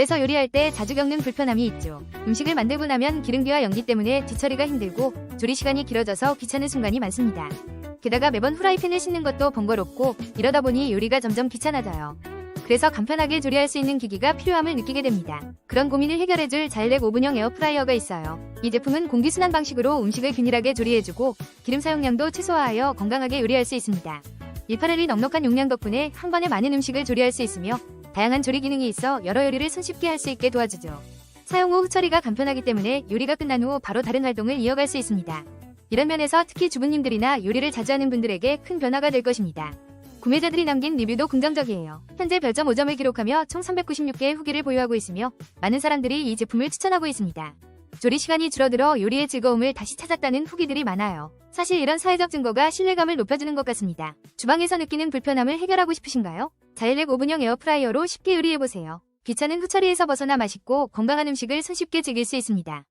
집에서 요리할 때 자주 겪는 불편함이 있죠. 음식을 만들고 나면 기름기와 연기 때문에 뒤처리가 힘들고 조리 시간이 길어져서 귀찮은 순간이 많습니다. 게다가 매번 후라이팬을 씻는 것도 번거롭고 이러다 보니 요리가 점점 귀찮아져요. 그래서 간편하게 조리할 수 있는 기기가 필요함을 느끼게 됩니다. 그런 고민을 해결해줄 자일렉 오븐형 에어프라이어가 있어요. 이 제품은 공기순환 방식으로 음식을 균일하게 조리해주고 기름 사용량도 최소화하여 건강하게 요리할 수 있습니다. 181이 넉넉한 용량 덕분에 한 번에 많은 음식을 조리할 수 있으며 다양한 조리 기능이 있어 여러 요리를 손쉽게 할 수 있게 도와주죠. 사용 후 처리가 간편하기 때문에 요리가 끝난 후 바로 다른 활동을 이어갈 수 있습니다. 이런 면에서 특히 주부님들이나 요리를 자주 하는 분들에게 큰 변화가 될 것입니다. 구매자들이 남긴 리뷰도 긍정적이에요. 현재 별점 5점을 기록하며 총 396개의 후기를 보유하고 있으며 많은 사람들이 이 제품을 추천하고 있습니다. 조리 시간이 줄어들어 요리의 즐거움을 다시 찾았다는 후기들이 많아요. 사실 이런 사회적 증거가 신뢰감을 높여주는 것 같습니다. 주방에서 느끼는 불편함을 해결하고 싶으신가요? 자일렉 오븐형 에어프라이어로 쉽게 요리해보세요. 귀찮은 후처리에서 벗어나 맛있고 건강한 음식을 손쉽게 즐길 수 있습니다.